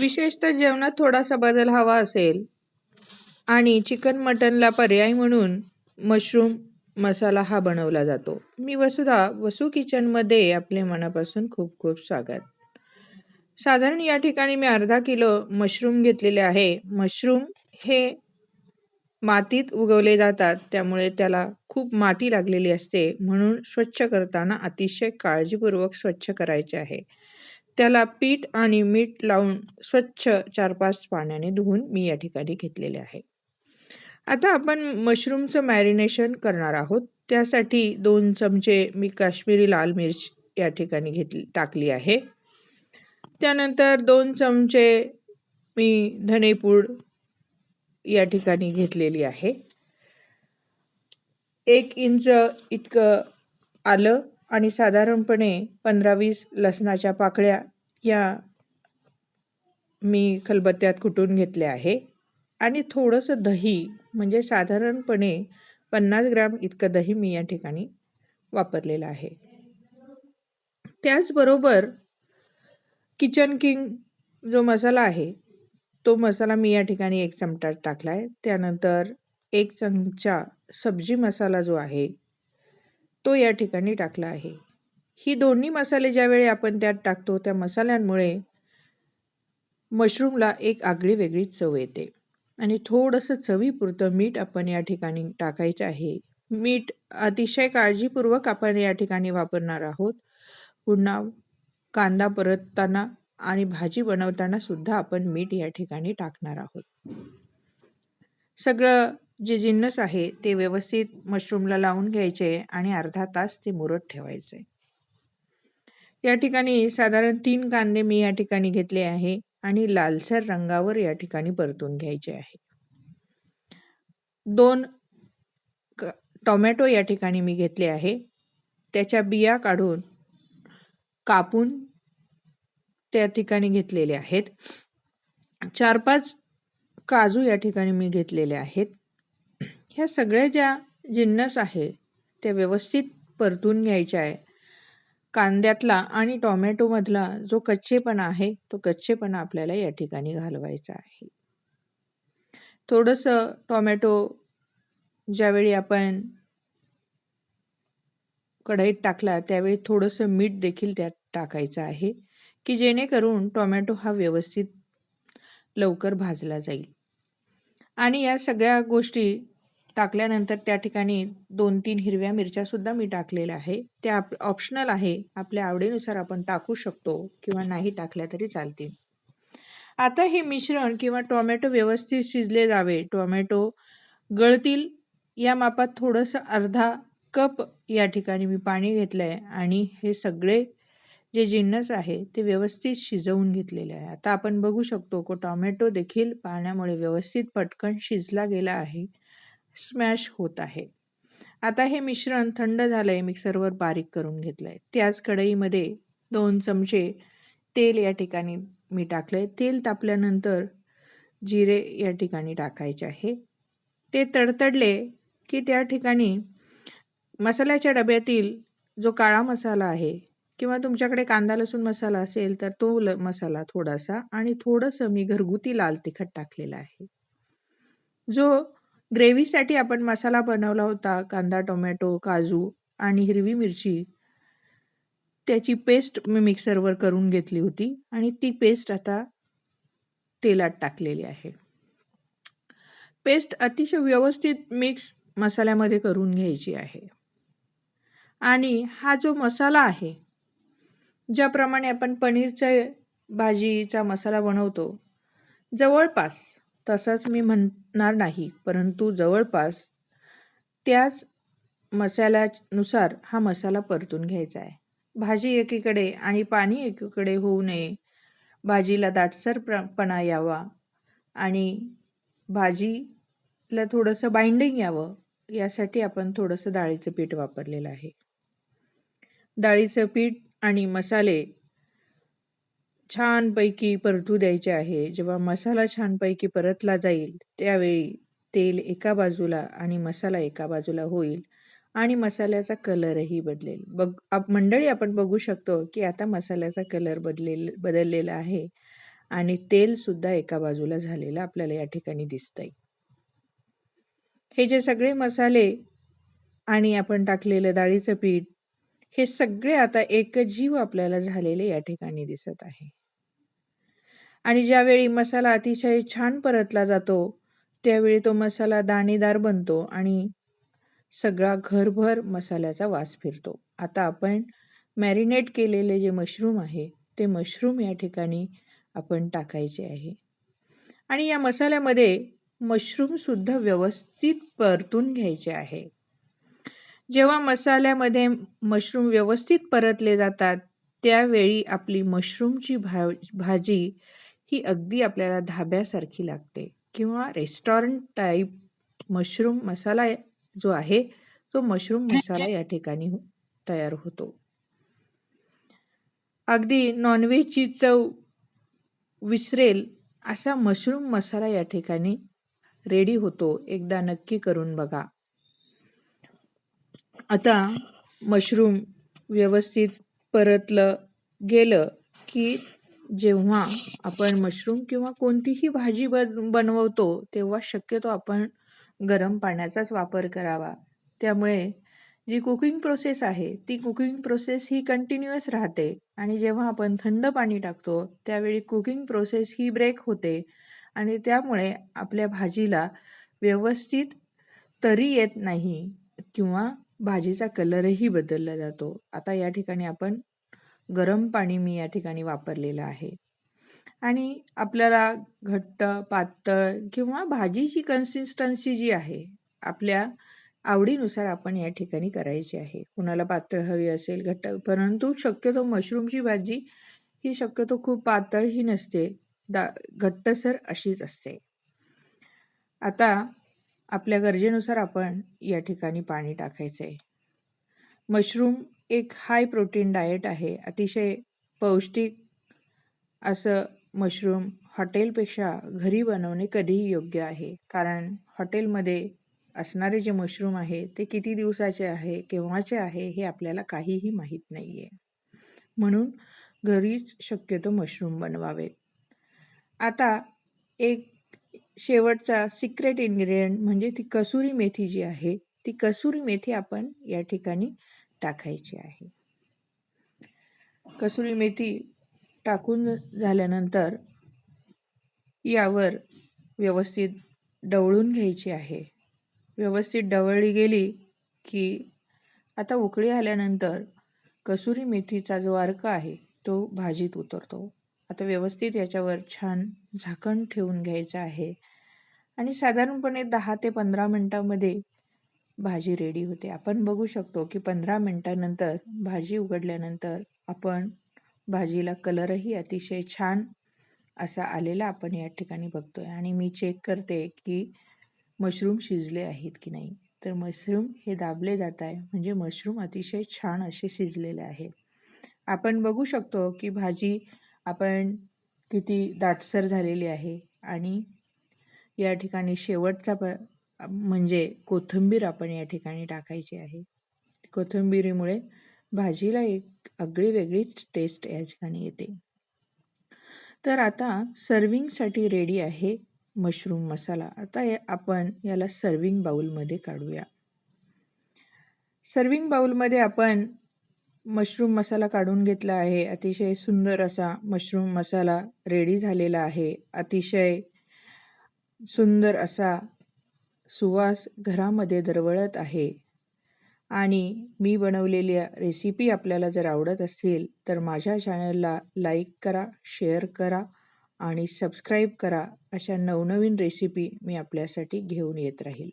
विशेषतः जेवणात थोडासा बदल हवा असेल. आणि चिकन मटनला पर्याय म्हणून मशरूम मसाला हा बनवला जातो. मी वसुधा वसू किचनमध्ये आपले मनापासून खूप खूप स्वागत. साधारण या ठिकाणी मी अर्धा किलो मशरूम घेतलेले आहे. मशरूम हे मातीत उगवले जातात त्यामुळे त्याला खूप माती लागलेली असते. म्हणून स्वच्छ करताना अतिशय काळजीपूर्वक स्वच्छ करायचे आहे. त्याला पीठ आणि मीठ लावून स्वच्छ चार पाच पाण्याने धुवून मी या ठिकाणी घेतलेले आहे. आता आपण मशरूमचं मॅरिनेशन करणार आहोत. त्यासाठी दोन चमचे मी काश्मीरी लाल मिर्च या ठिकाणी घेतली टाकली आहे. त्यानंतर दोन चमचे मी धनेपूड या ठिकाणी घेतलेली आहे. एक इंच इतकं आलं. आणि साधारणपणे पंधरा वीस लसणाच्या पाकळ्या या मी खलबत्त्यात कुटून घेतल्या आहे. आणि थोडंसं दही म्हणजे साधारणपणे पन्नास ग्राम इतकं दही मी या ठिकाणी वापरलेलं आहे. त्याचबरोबर किचन किंग जो मसाला आहे तो मसाला मी या ठिकाणी एक चमचा टाकला आहे त्यानंतर एक चमचा सब्जी मसाला जो आहे तो या ठिकाणी टाकला आहे. ही दोन्ही मसाले ज्यावेळी आपण त्यात टाकतो त्या मसाल्यांमुळे मशरूमला एक आगळी वेगळी चव येते. आणि थोडंसं चवीपुरतं मीठ आपण या ठिकाणी टाकायचं आहे. मीठ अतिशय काळजीपूर्वक आपण या ठिकाणी वापरणार आहोत. पुन्हा कांदा परतताना आणि भाजी बनवताना सुद्धा आपण मीठ या ठिकाणी टाकणार आहोत. सगळं जे जिन्नस आहे ते व्यवस्थित मशरूमला लावून घ्यायचे आणि अर्धा तास ते मुरत ठेवायचे. या ठिकाणी साधारण तीन कांदे मी या ठिकाणी घेतले आहे आणि लालसर रंगावर या ठिकाणी परतून घ्यायचे आहे. दोन टोमॅटो या ठिकाणी मी घेतले आहे. त्याच्या बिया काढून कापून त्या ठिकाणी घेतलेले आहेत. चार पाच काजू या ठिकाणी मी घेतलेले आहेत. ह्या सगळ्या ज्या जिन्नस आहे त्या व्यवस्थित परतून घ्यायच्या आहे. कांद्यातला आणि टोमॅटोमधला जो कच्चेपणा आहे तो कच्चेपणा आपल्याला या ठिकाणी घालवायचा आहे. थोडंसं टोमॅटो ज्यावेळी आपण कढईत टाकला त्यावेळी थोडंसं मीठ देखील त्यात टाकायचं आहे की जेणेकरून टोमॅटो हा व्यवस्थित लवकर भाजला जाईल. आणि या सगळ्या गोष्टी टाकल्यानंतर त्या ठिकाणी दोन तीन हिरव्या मिरच्यासुद्धा मी टाकलेल्या आहे. त्या आप ऑप्शनल आहे. आपल्या आवडीनुसार आपण टाकू शकतो किंवा नाही टाकल्या तरी चालतील. आता हे मिश्रण किंवा टोमॅटो व्यवस्थित शिजले जावे. टोमॅटो गळतील. या मापात थोडंसं अर्धा कप या ठिकाणी मी पाणी घेतलं आहे आणि हे सगळे जे जिन्नस आहे ते व्यवस्थित शिजवून घेतलेले आहे. आता आपण बघू शकतो को टोमॅटो देखील पाण्यामुळे व्यवस्थित पटकन शिजला गेला आहे. स्मॅश होत आहे. आता हे मिश्रण थंड झालं आहे मिक्सरवर बारीक करून घेतलं आहे त्याच कढईमध्ये दोन चमचे तेल या ठिकाणी मी टाकलं आहे तेल तापल्यानंतर जिरे या ठिकाणी टाकायचे आहे. ते तडतडले की त्या ठिकाणी मसाल्याच्या डब्यातील जो काळा मसाला आहे किंवा तुमच्याकडे कांदा लसूण मसाला असेल तर तो ल मसाला थोडासा आणि थोडंसं मी घरगुती लाल तिखट टाकलेला आहे. जो ग्रेव्हीसाठी आपण मसाला बनवला होता कांदा टोमॅटो काजू आणि हिरवी मिरची. त्याची पेस्ट मी मिक्सरवर करून घेतली होती आणि ती पेस्ट आता तेलात टाकलेली आहे. पेस्ट अतिशय व्यवस्थित मिक्स मसाल्यामध्ये करून घ्यायची आहे. आणि हा जो मसाला आहे ज्याप्रमाणे आपण पनीरच्या भाजीचा मसाला बनवतो जवळपास तसाच मी म्हणणार नाही परंतु जवळपास त्याच मसाल्यानुसार हा मसाला परतून घ्यायचा आहे. भाजी एकीकडे आणि पाणी एकीकडे होऊ नये. भाजीला दाटसरपणा यावा आणि भाजीला थोडंसं बाइंडिंग यावं यासाठी आपण थोडंसं डाळीचं पीठ वापरलेलं आहे. डाळीचं पीठ आणि मसाले छानपैकी परतू द्यायचे आहे. जेव्हा मसाला छानपैकी परतला जाईल त्यावेळी तेल एका बाजूला आणि मसाला एका बाजूला होईल आणि मसाल्याचा कलरही बदलेल. बघ मंडळी आपण बघू शकतो की आता मसाल्याचा कलर बदलेल बदललेला आहे आणि तेलसुद्धा एका बाजूला झालेलं आपल्याला या ठिकाणी दिसतंय. हे जे सगळे मसाले आणि आपण टाकलेलं डाळीचं पीठ हे सगळे आता एकजीव आपल्याला झालेले या ठिकाणी दिसत आहे. आणि ज्यावेळी मसाला अतिशय छान परतला जातो त्यावेळी तो मसाला दाणेदार बनतो आणि सगळा घरभर मसाल्याचा वास फिरतो. आता आपण मॅरिनेट केलेले जे मशरूम आहे ते मशरूम या ठिकाणी आपण टाकायचे आहे. आणि या मसाल्यामध्ये मशरूमसुद्धा व्यवस्थित परतून घ्यायचे आहे. जेव्हा मसाल्यामध्ये मशरूम व्यवस्थित परतले जातात त्यावेळी आपली मशरूमची भा भाजी ही अगदी आपल्याला धाब्यासारखी लागते. किंवा रेस्टॉरंट टाईप मशरूम मसाला जो आहे तो मशरूम मसाला या ठिकाणी तयार होतो. अगदी नॉनव्हेजची चव विसरेल असा मशरूम मसाला या ठिकाणी रेडी होतो. एकदा नक्की करून बघा. आता मशरूम व्यवस्थित परतलं गेलं की जेव्हा आपण मशरूम किंवा कोणतीही भाजी बनवतो तेव्हा शक्यतो आपण गरम पाण्याचाच वापर करावा. त्यामुळे जी कुकिंग प्रोसेस आहे ती कुकिंग प्रोसेस ही कंटिन्युअस राहते आणि जेव्हा आपण थंड पाणी टाकतो त्यावेळी कुकिंग प्रोसेस ही ब्रेक होते आणि त्यामुळे आपल्या भाजीला व्यवस्थित तरी येत नाही किंवा भाजीचा कलरही बदलला जातो. आता या ठिकाणी आपण गरम पाणी मी या ठिकाणी वापरलेलं आहे. आणि आपल्याला घट्ट पातळ किंवा भाजीची कन्सिस्टन्सी जी आहे आपल्या आवडीनुसार आपण या ठिकाणी करायची आहे. कुणाला पातळ हवी असेल घट्ट परंतु शक्यतो मशरूमची भाजी ही शक्यतो खूप पातळही नसते दा घट्टसर अशीच असते. आता आपल्या गरजेनुसार आपण या ठिकाणी पाणी टाकायचं आहे मशरूम एक हाय प्रोटीन डाएट आहे. अतिशय पौष्टिक असं मशरूम हॉटेलपेक्षा घरी बनवणे कधीही योग्य आहे. कारण हॉटेलमध्ये असणारे जे मशरूम आहे ते किती दिवसाचे आहे केव्हाचे आहे हे आपल्याला काहीही माहीत नाही आहे म्हणून घरीच शक्यतो मशरूम बनवावेत आता एक शेवटचा सिक्रेट इन्ग्रेडियंट म्हणजे ती कसुरी मेथी जी आहे ती कसुरी मेथी आपण या ठिकाणी टाकायची आहे. कसुरी मेथी टाकून झाल्यानंतर यावर व्यवस्थित डवळून घ्यायची आहे. व्यवस्थित डवळली गेली की आता उकळी आल्यानंतर कसुरी मेथीचा जो अर्क आहे तो भाजीत उतरतो. आता व्यवस्थित याच्यावर छान झाकण ठेवून घ्यायचं आहे. आणि साधारणपणे दहा ते पंधरा मिनटामध्ये भाजी रेडी होते. आपण बघू शकतो की पंधरा मिनटानंतर भाजी उघडल्यानंतर आपण भाजीला कलरही अतिशय छान असा आलेला आपण या ठिकाणी बघतोय. आणि मी चेक करते की मशरूम शिजले आहेत की नाही. तर मशरूम हे दाबले जात आहे. म्हणजे मशरूम अतिशय छान असे शिजलेले आहे. आपण बघू शकतो की भाजी आपण किती दाटसर झालेली आहे. आणि या ठिकाणी शेवटचा प म्हणजे कोथिंबीर आपण या ठिकाणी टाकायची आहे. कोथिंबीरीमुळे भाजीला एक आगळी वेगळीच टेस्ट या ठिकाणी येते. तर आता सर्विंगसाठी रेडी आहे मशरूम मसाला आता आपण याला सर्विंग बाउलमध्ये काढूया. सर्विंग बाउलमध्ये आपण मशरूम मसाला काढून घेतला आहे. अतिशय सुंदर असा मशरूम मसाला रेडी झालेला आहे. अतिशय सुंदर असा सुवास घरामध्ये दरवळत आहे. आणि मी बनवलेल्या रेसिपी आपल्याला जर आवडत असतील तर माझ्या चॅनलला लाईक करा शेअर करा आणि सबस्क्राईब करा अशा नवनवीन रेसिपी मी आपल्यासाठी घेऊन येत राहील.